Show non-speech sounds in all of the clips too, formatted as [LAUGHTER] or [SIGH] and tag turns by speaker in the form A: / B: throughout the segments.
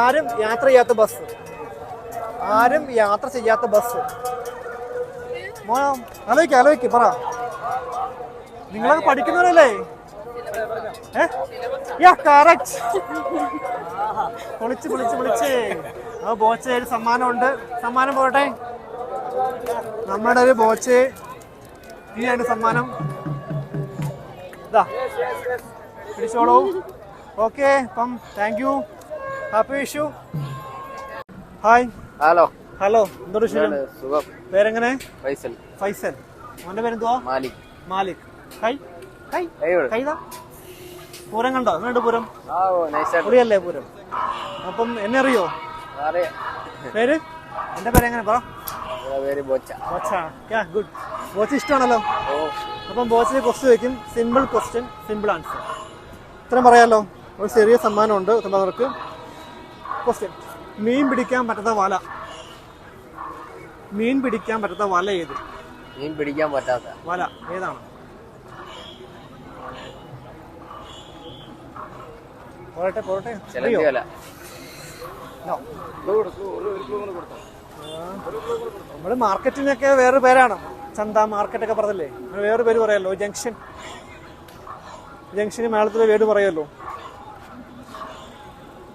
A: ആരും യാത്ര ചെയ്യാത്ത ബസ് ആരും യാത്ര ചെയ്യാത്ത ബസ് ആലോചിക്ക ആലോചിക്ക പറ. നിങ്ങളൊക്കെ പഠിക്കുന്നവരല്ലേ? കറക്റ്റ് പൊളിച്ച് പൊളിച്ച് ആ ബോച്ച ഒരു സമ്മാനമുണ്ട്. സമ്മാനം പോകട്ടെ നമ്മുടെ ഒരു ബോച്ച് ഇനിയാണ് സമ്മാനം. ഇതാ. പിടിച്ചോളൂ. ഓക്കെ അപ്പം thank you happy Vishu. Hi.
B: Hello.
A: Hello എന്തോ
B: സുഖം?
A: പേരെങ്ങനെ?
B: ഫൈസൽ.
A: ഫൈസൽ. മോന്റെ പേരെന്തുവാ?
B: മാലിക്.
A: മാലിക്. Hi hi? കൈതാ? പൂരം കണ്ടോ? എന്നുണ്ട് പൂരം? പൊളിയല്ലേ പൂരം? അപ്പം എന്നെ അറിയോ? പേര്? എന്റെ പേരെങ്ങനെ പറ?
B: ഗുഡ് പേര് ബോച്ച.
A: ബോച്ച. ഗുഡ്. ബോച്ച് ഇഷ്ടമാണല്ലോ? അപ്പം ബോച്ചിന് ക്വസ്റ്റ്യൻ ചോദിക്കും. സിമ്പിൾ ക്വസ്റ്റ്യൻ സിമ്പിൾ ആൻസർ ഇത്രയും പറയാലോ? ഒരു ചെറിയ സമ്മാനമുണ്ട്. സമ്മാനർക്ക് ക്വസ്റ്റ്യൻ മീൻ പിടിക്കാൻ പറ്റാത്ത വല. മീൻ പിടിക്കാൻ പറ്റാത്ത വല ഏത്?
B: മീൻ പിടിക്കാൻ പറ്റാത്ത.
A: വല. ഏതാണ്? പോരട്ടെ പോരട്ടെ. നമ്മൾ മാർക്കറ്റിനൊക്കെ വേറെ പേരാണ്. ചന്ത മാർക്കറ്റ് ഒക്കെ പറഞ്ഞല്ലേ? വേറെ പേര് പറയാലോ? ജംഗ്ഷൻ. ജംഗ്ഷന് മേളത്തിലെ വീട് പറയുമല്ലോ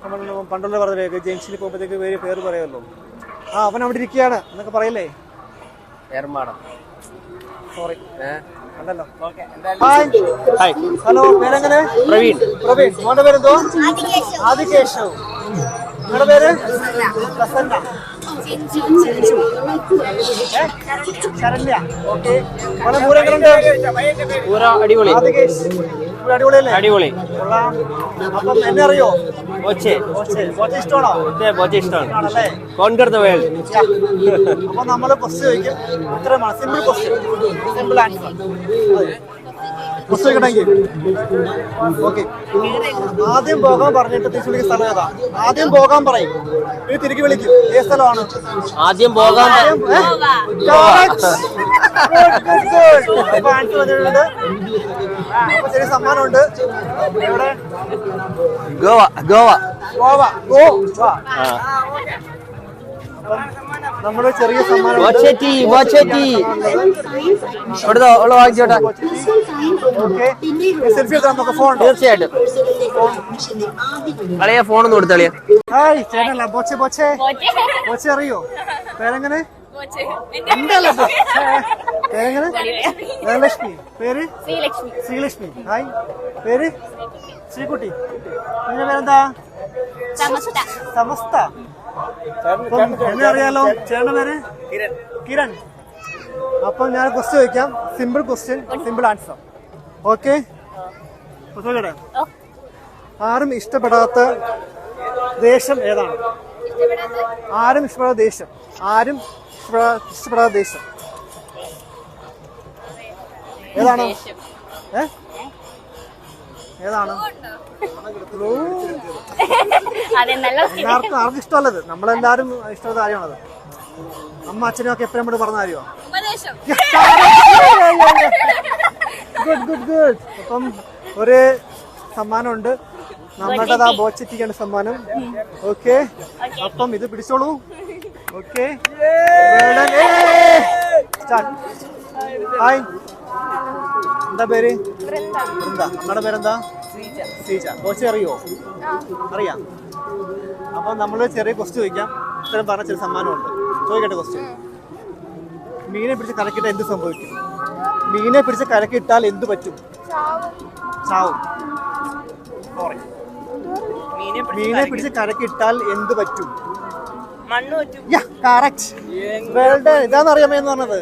A: നമ്മൾ പണ്ടുള്ള പറഞ്ഞില്ലേ ജംഗ്ഷനിൽ പോകുമ്പോഴത്തേക്ക് വേറെ പേര് പറയുമല്ലോ. ആ അവൻ അവിടെ ഇരിക്കുകയാണ് എന്നൊക്കെ പറയല്ലേ?
B: ഏർമാടം.
A: സോറി ഹായ് ഹലോ പേരെങ്ങനെ?
B: പ്രവീൺ.
A: പ്രവീൺ. മോന്റെ പേരെന്തോ? ആദികേശവ് നിങ്ങളുടെ പേര്? പ്രസന്ന? ശരണ്യ. ഓക്കെ.
B: പൂര അടിപൊളി.
A: ആദികേശ്.
B: അടിപൊളി.
A: എന്നെ അറിയോ? കോച്ച് കോച്ച് ഇഷ്ടമാണോ?
B: ബോച്ച ഇഷ്ടമാണ്. Conquer the world.
A: അപ്പൊ നമ്മൾ ക്വസ്റ്റ്യൻ ചോദിക്കും. ഉത്തരമാണ് സിമ്പിൾ ക്വസ്റ്റ്യൻ സിമ്പിൾ ആൻസർ ചോദിക്കണമെങ്കിൽ ഓക്കെ. ആദ്യം പോകാൻ പറഞ്ഞിട്ട് തിരിച്ചു വിളിക്കുന്ന സ്ഥലം ഏതാ? ആദ്യം പോകാൻ പറയും. ഇത് തിരികെ വിളിക്കും. ഏ സ്ഥലമാണ്?
B: ആദ്യം പോകാൻ
A: ചെറിയ സമ്മാനമുണ്ട്. എവിടെ?
B: ഗോവ ഗോവ.
A: ഗോവ. ഗോ നമ്മുടെ ചെറിയ
B: ബോച്ചെറ്റി ബോച്ചെറ്റി ഇവിടുത്തെ ഉള്ള വാങ്ങിച്ചോട്ടെ തീർച്ചയായിട്ടും. ഫോണൊന്നും കൊടുത്തളിയ
A: ഹായ് ചേട്ടനല്ല ബോച്ചെ ബോച്ചെ. ബോച്ചെ. അറിയോ? പേരെങ്ങനെ? [LAUGHS] പേരെങ്ങനെ? ധനലക്ഷ്മി. പേര്?
C: ശ്രീലക്ഷ്മി.
A: ഹായ് പേര്? ശ്രീകുട്ടി. നിന്റെ പേരെന്താ?
C: സമസ്ത
A: എന്നെ അറിയാലോ? ചേട്ടന്റെ പേര്? കിരൺ. അപ്പം ഞാൻ ക്വസ്റ്റ്യൻ ചോദിക്കാം. Simple question simple answer okay. ആരും ഇഷ്ടപ്പെടാത്ത ദേശം ഏതാണ്? ആരും ഇഷ്ടപ്പെടാത്ത ദേശം. ആരും ഇഷ്ടപ്പെടാത്ത ദേശം. ഏതാണ്?
C: ദേഷ്യം.
A: ഏതാണ്? ഓ,
C: അതെ നല്ല
A: എല്ലാവർക്കും ആർക്കും ഇഷ്ടമല്ലത്. നമ്മളെല്ലാരും ഇഷ്ടമുള്ള കാര്യമാണത്. അമ്മ അച്ഛനും ഒക്കെ എപ്പോഴും നമ്മൾ പറഞ്ഞ കാര്യോ
C: ഉപദേശം.
A: ഗുഡ് ഗുഡ് ഗുഡ് അപ്പം ഒരു സമ്മാനമുണ്ട്. നമ്മളുടെ ആ ബോച്ചറ്റിക്കാണ് സമ്മാനം. ഓക്കെ അപ്പം ഇത് പിടിച്ചോളൂ. ഓക്കെ ഹായ് എന്താ പേര്? വൃന്ദ നമ്മുടെ പേരെന്താ? ശ്രീജ. കോച്ച് അറിയോ? അറിയാം. അപ്പൊ നമ്മൾ ചെറിയ ക്വസ്റ്റ് ചോദിക്കാം. ഇത്തരം പറഞ്ഞ ചെറിയ സമ്മാനമുണ്ട്. ചോദിക്കട്ടെ ക്വസ്റ്റ്യൻ മീനെ പിടിച്ച് കലക്കിട്ട് എന്ത് സംഭവിക്കും? മീനെ പിടിച്ച് കലക്കിട്ടാൽ എന്ത് പറ്റും? ചാവും. മീനെ പിടിച്ച് കലക്കിട്ടാൽ എന്ത് പറ്റും?
C: മണ്ണ് പറ്റും.
A: യാ കറക്റ്റ് അറിയാമോ എന്ന് പറഞ്ഞത്?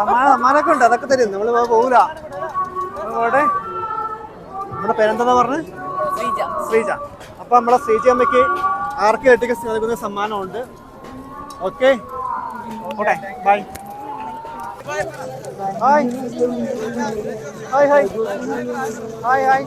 A: സമ്മാനം സമ്മാനമൊക്കെ ഉണ്ട് അതൊക്കെ തരും. നമ്മൾ പോകൂല അവിടെ നമ്മുടെ പേരെന്താ പറഞ്ഞത്
C: ശ്രീജ.
A: ശ്രീജ. അപ്പൊ നമ്മളെ ശ്രീജ അമ്മയ്ക്ക് ആർക്ക് കെട്ടിക്ക് നൽകുന്ന സമ്മാനമുണ്ട്. ഓക്കെ ഓട്ടെ bye hi hi hi hi hi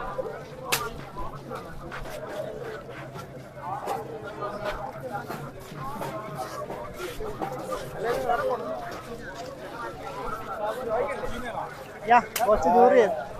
A: या बहुत से दूर है